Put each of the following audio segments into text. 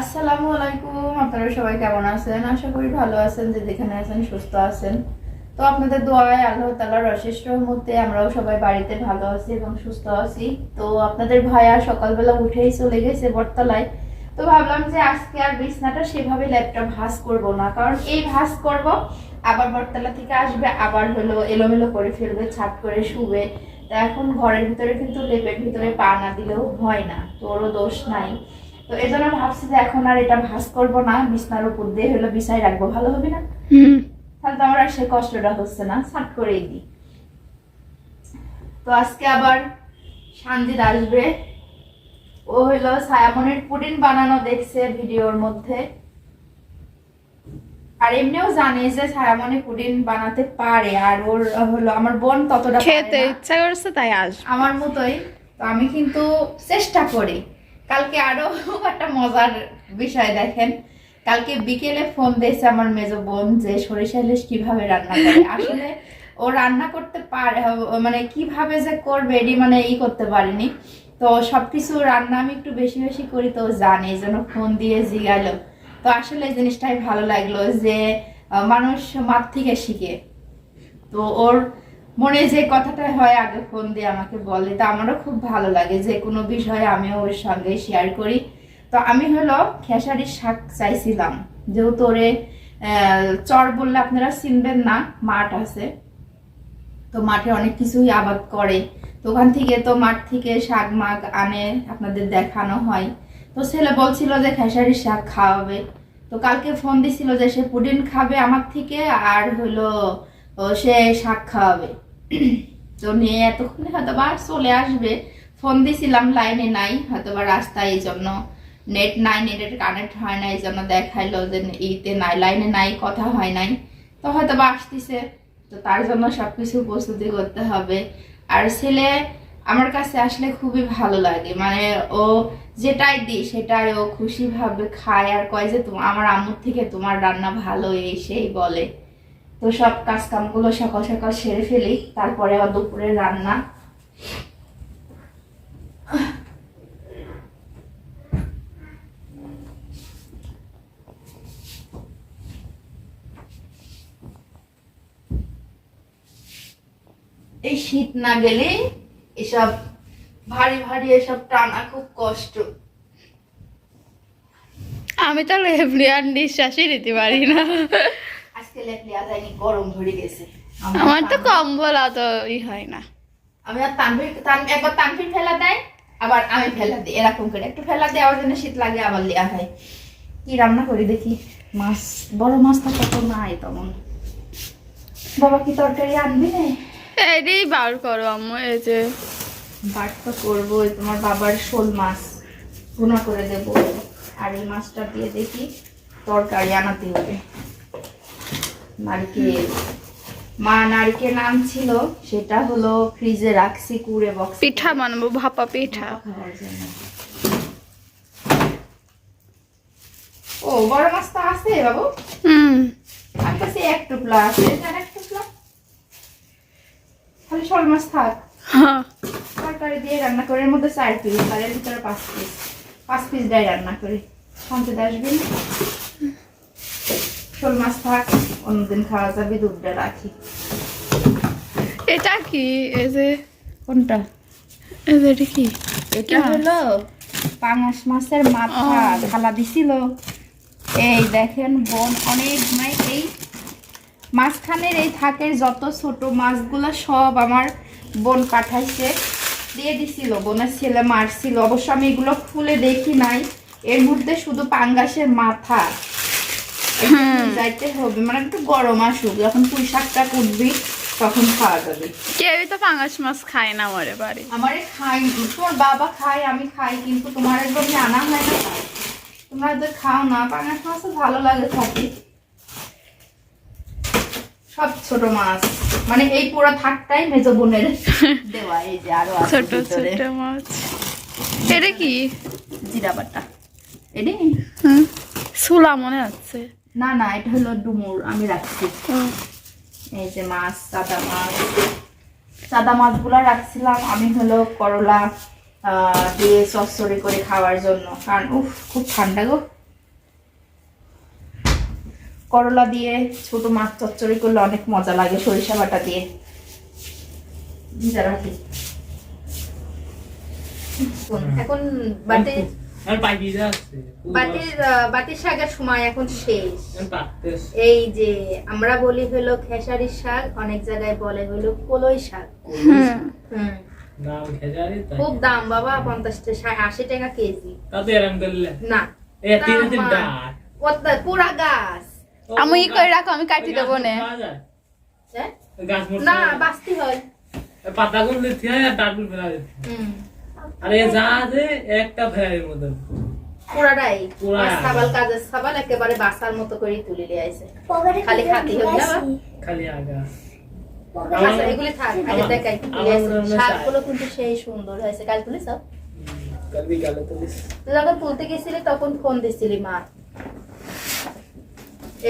আসসালামু আলাইকুম, আপনারা সবাই কেমন আছেন? আশা করি ভালো আছেন, যে যেখানে আছেন সুস্থ আছেন। তো আপনাদের দোয়ায় আল্লাহ তালার অশেষ রহমতে আমরাও সবাই বাড়িতে ভালো আছি এবং সুস্থ আছি। তো আপনাদের ভাইয়া সকালবেলা উঠেই চলে গেছে বটতলায়। তো ভাবলাম যে আজকে আর বিছনাটা সেভাবে ল্যাপটপ ভাস করব না, কারণ এই ভাস করব, আবার বটতলা থেকে আসবে, আবার হলো এলোমেলো করে ফেলবে ছাট করে শুবে। তা এখন ঘরের ভিতরে কিন্তু লেপের ভিতরে পা না দিলেও হয় না, তো ওরও দোষ নাই। তো এই জন্য ভাবছি যে এখন আর এটা ভাস করব না বিছনার উপর দিয়ে হলো বিছাই রাখব ভালো হবে না? তাহলে তো আমার আর সে কষ্টটা হচ্ছে না সাট করেই দিই। তো আজকে আবার সানজিদ আসবে। ও হলো সায়ামনের পুডিং বানানো দেখছে ভিডিওর মধ্যে। আর এমনিও জানে যে সায়ামনি পুডিং বানাতে পারে আর ওর হলো আমার বোন ততটা খেতে ইচ্ছা করছে তাই আসবে। আমার মতোই তো আমি কিন্তু চেষ্টা করি। কালকে আরও একটা মজার বিষয় দেখেন। কালকে বিকেলে ফোন দিয়েছে আমার মেজো বোন যে সরিষা ইলিশ কীভাবে রান্না করে। আসলে ও রান্না করতে পারে মানে কীভাবে যে করবে এটি মানে ই করতে পারেনি। তো সবকিছু রান্না আমি একটু বেশি বেশি করি তো জানি এই জন্য ফোন দিয়ে জিগালো তো আসলে এই জিনিসটাই ভালো লাগল যে মানুষ মাঠ থেকে শিখে। তো ওর মনে যে কথাটা হয়, আগে ফোন দিয়ে আমাকে বলে, তা আমারও খুব ভালো লাগে। যে কোনো বিষয়ে আমি ওর সঙ্গে শেয়ার করি। তো আমি হলো খেসারির শাক চাইছিলাম। যেহেতু ওরে চর বললে আপনারা চিনবেন না, মাঠ আছে। তো মাঠে অনেক কিছুই আবাদ করে। তো ওখান থেকে তো মাঠ থেকে শাক মাগ আনে, আপনাদের দেখানো হয়। তো ছেলে বলছিল যে খেসারির শাক খাওয়াবে। তো কালকে ফোন দিছিল যে সে পুডিন খাবে আমার থেকে, আর হলো সে শাক খাওয়াবে। তো নিয়ে এতক্ষণে হয়তো বা চলে আসবে। ফোন দিছিলাম লাইনে নাই হয়তো বা রাস্তায় এই জন্য নেট নাই নেটের কানেক্ট হয় না, এই জন্য দেখাইলো যে ইতে নাই, লাইনে নাই, কথা হয় নাই। তো হয়তো বা আসতেছে, তো তার জন্য সবকিছু প্রস্তুতি করতে হবে। আর ছেলে আমার কাছে আসলে খুবই ভালো লাগে মানে ও যেটাই দিই সেটাই ও খুশি ভাবে খায় আর কয় যে তোমার আমার আম্মুর থেকে তোমার রান্না ভালো, এই সেই বলে। তো সব কাজ কামগুলো সকাল সকাল সেরে ফেলি, তারপরে আবার দুপুরে রান্না। এই শীত না গেলে এসব ভারী ভারী এসব টানা খুব কষ্ট। আমি তাহলে নিঃশ্বাসই নিতে পারি না। আজকে লেপলে যায়নি গরম ধরে গেছে। আমার তো কম্বল অত ই হয় না। আমি আর তানভীর একবার তানভীর ফেলা দেয় আবার আমি ফেলা দিই এরকম করে। একটু ফেলা দেওয়ার জন্য শীত লাগে আবার দেওয়া হয়। কি রান্না করি দেখি? মাছ বড় মাছটা কত নাই তেমন। বাবা কি তরকারি আনবি? না এটাই বার করো আম্মু এই যে। বাট তো করব তোমার বাবার শোল মাছ। ভুনা করে দেবো। আর এই মাছটা দিয়ে দেখি তরকারি আনাতে হবে। নারকেল। মা নারকেল আনছিল সেটা হলো ফ্রিজে রাখছি কুড়ে বক্স পিঠা বানাবো ভাপা পিঠা। ও বড় মাছ তো আছে বাবু? হুম। আমার কাছে এক টুকলা আছে আর এক টুকলা। খালি শোল মাছ থাক। হ্যাঁ। তরকারি দিয়ে রান্না করে এর মধ্যে চার পিস আর এর ভিতরে পাঁচ পিস পাঁচ পিস দিয়ে রান্না করি। সন্ধ্যে আসবেন শোল মাছ থাক। অন্যদিন খাওয়া যাবে দুধটা রাখি। এটা কি? এই যে কোনটা? এই যে এটা কি? এটা হলো পাঙাশ মাছের মাথা ঢালা দিছিল। এই দেখেন বোন অনেক মানে এই মাঝখানের এই থাকের যত ছোট মাছগুলো সব আমার বোন পাঠাইছে দিয়ে দিছিল। বোনের ছেলে মারছিল। অবশ্য আমি এগুলো খুলে দেখি নাই। এর মধ্যে শুধু পাঙ্গাসের মাথা। যাইতে হবে। মানে একটু গরম আসুক যখন পুঁই শাকটা কুটবি তখন খাওয়া যাবে। কেউই তো পাঙ্গাস মাছ খায় না আমারে বাড়ি। আমারে খাই তোমার বাবা খায় আমি খাই কিন্তু তোমার একদম আনা হয় না। তোমরা তো খাও না। পাঙাশ মাছ ভালো লাগে খাতে। সব ছোট মাছ। মানে এই পুরো থাকটাই মেজ বোনের দেওয়া। এই যে আরও ছোট ছোট মাছ। এটা কি? জিরা বাটা। এটি হুম। সুলা মনে হচ্ছে না না এটা হলো ডুমুর আমি রাখছি। এই যে মাছ সাদা মাছ। সাদা মাছগুলো রাখছিলাম আমি হলো করলা দিয়ে সসরি করে খাওয়ার জন্য। কারণ উফ খুব ঠান্ডা গো। করলা দিয়ে ছোট মাছ চচ্চড়ি করলে অনেক মজা লাগে সরিষা বাটা দিয়ে। এখন বাড়িতে বাটির শাকের সময় এখন শেষ। এই যে আমরা বলি হলো খেসারির শাক অনেক জায়গায় বলে হলো কলই শাক। হুম। নাম খুব দাম বাবা পঞ্চাশ টাকা আশি টাকা কেজি। না। পুরা গাছ। আমি ই করে রাখো আমি কাটি দেবো নে। হ্যাঁ? মোট না বাঁচতে হয়। পাতা গুলো দিতে হয় আর ডাটগুলো ফেলা দিতে। হুম। আর এ যা আছে একটা ফেরারির মতো পুরাটাই। সাবাল কাজের সাবাল একেবারে বাসার মতো করে তুলে নিয়ে আইছে। খালি খাতি হোক না? খালি আগা। আচ্ছা এগুলি থাক আগে দেখাই আমার শাকগুলো কিন্তু সেই সুন্দর হয়েছে। কাল তুলিস? কাল বিকালে তো যখন তুলতে গেছিলি তখন ফোন দিছিলি মা।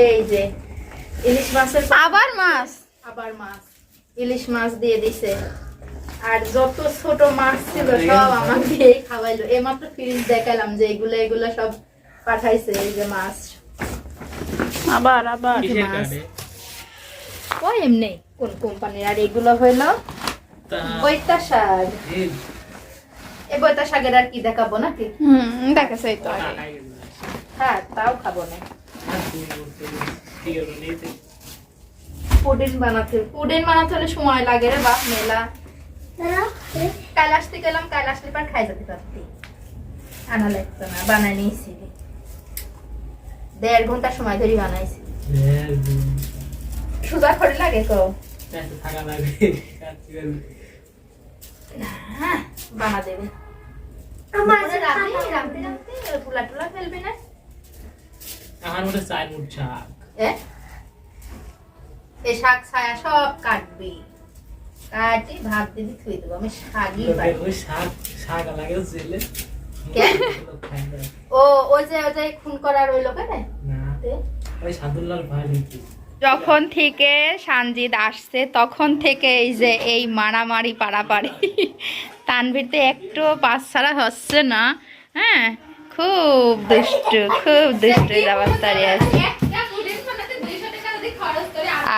এই যে ইলিশ মাছের আবার মাছ? আবার মাছ। ইলিশ মাছ দিয়ে দিছে। আর যত ছোট মাছ ছিল সব দিয়ে খাওয়াইলো। এইমাত্র ফ্রিজ দেখালাম যে এগুলো এগুলো সব পাঠাইছে এই যে মাছ। আবার আবার। মাছ। ও এমনি। কোন কোম্পানির আর এগুলো হইল? বৈতা শাক। এই বৈতা শাকের আর কি দেখাবো নাকি? হুম দেখেছে এই তো হ্যাঁ তাও খাব না। পুডিং বানাতে পুডিং বানাতে হলে সময় লাগে রে বাপ মেলা। কাল আসতে গেলাম কাল আসলে পর খাই যেতে পারতি। আনা লাগতো না বানাই নিয়েছি। দেড় ঘণ্টা সময় ধরে বানাইছি। লাগে তো। হ্যাঁ বানা দেবে। টুলা ফেলবি না? আমার মধ্যে চার মুঠ শাক। এ শাক ছায়া সব কাটবি। কাটি ভাত দিবি থুই দেবো আমি শাকই পাই ওই শাক শাক লাগে জেলে? ও ওই যে ওই যে খুন করার ওই লোকে না। না ওই সাদুল্লার ভাই নাকি? যখন থেকে সানজিদ আসছে তখন থেকে এই যে এই মারামারি পারাপারি। তানভীরতে একটু পাস ছাড়া হচ্ছে না হ্যাঁ? খুব দুষ্টু খুব দুষ্টু অবস্থায় আছে।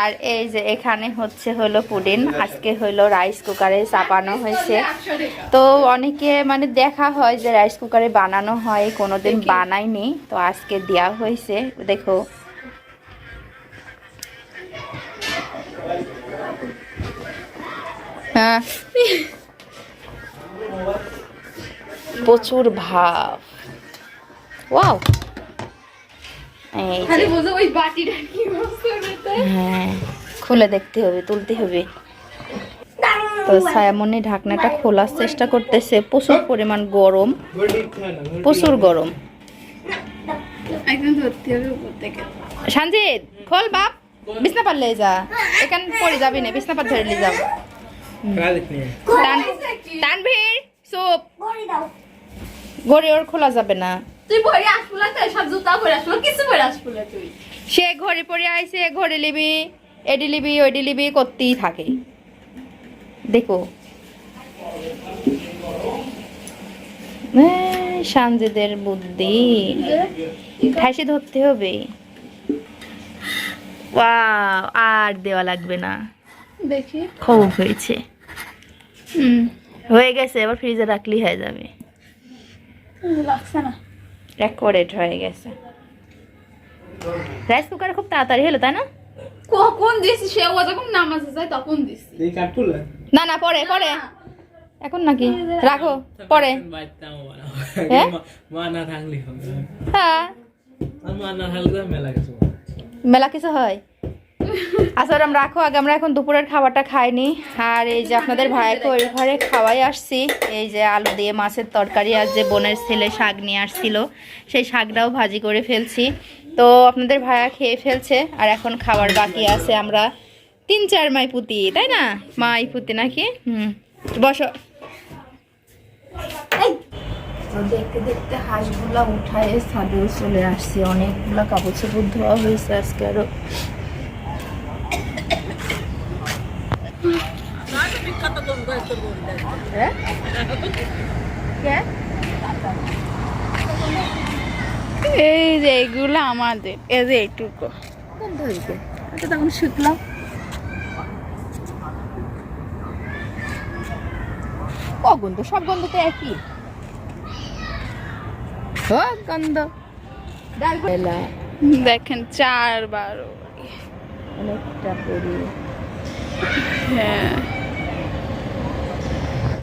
আর এই যে এখানে হচ্ছে হলো পুডিন আজকে হলো রাইস কুকারে চাপানো হয়েছে। তো অনেকে মানে দেখা হয় যে রাইস কুকারে বানানো হয় কোনোদিন বানায়নি। তো আজকে দেওয়া হয়েছে দেখো। হ্যাঁ। প্রচুর ভাব। ওয়াও হ্যাঁ খুলে দেখতে হবে তুলতে হবে। তো ছায়ামনি ঢাকনাটা খোলার চেষ্টা করতেছে প্রচুর পরিমাণ গরম প্রচুর গরম। সঞ্জিত খোল বাপ বিছনা পারলে যা। এখান পড়ে যাবি না বিছনা পার ধরে নিয়ে যাও। তান- তানভীর সুপ ঘড়ি ওর খোলা যাবে না। তুই পরে তো সব জুতা পরে কিছু পরে তুই। সে ঘড়ি পরে আইছে ঘড়ি লিবি এডি লিবি ওইডি লিবি করতেই থাকে। দেখো। সানজিদের বুদ্ধি। ঠাইসে ধরতে হবে। আর দেওয়া লাগবে না। দেখি। খুব হয়েছে। হুম। হয়ে গেছে এবার ফ্রিজে রাখলেই হয়ে যাবে। লাগছে না। অ্যাকোরেট হয়ে গেছে। রাইস কুকার খুব তাড়াতাড়ি হলো তাই না? কখন দিছি সে ও যখন নামাজে যায় তখন দিছি না না পরে পরে। এখন নাকি? রাখো পরে। হ্যাঁ? মা না থাকলে হবে। হ্যাঁ। আর মা না থাকলে মেলা কিছু মেলা কিছু হয়? আচ্ছা ওরম রাখো আগে, আমরা এখন দুপুরের খাবারটা খাইনি। আর এই যে আপনাদের ভাইকে ওই ঘরে খাওয়াই আসছি। এই যে আলু দিয়ে মাছের তরকারি আর যে বোনের ছেলে শাক নিয়ে আসছিল, সেই শাকটাও ভাজি করে ফেলছি। তো আপনাদের ভাইয়া খেয়ে ফেলছে, আর এখন খাবার বাকি আছে আমরা তিন চার মাই পুতি তাই না? মাই পুতি নাকি? হুম। বসো। দেখতে দেখতে হাঁসগুলা উঠায় ছাদে চলে আসছি। অনেকগুলা কাপড় চোপড় ধোয়া হয়েছে আজকে আরও হ্যাঁ? কে? এই যে এগুলো আমাদের এই যে এইটুকু তখন শিখলাম ও গন্ধ সব গন্ধ তো একই গন্ধ দেখেন চার বারো অনেকটা পরি হ্যাঁ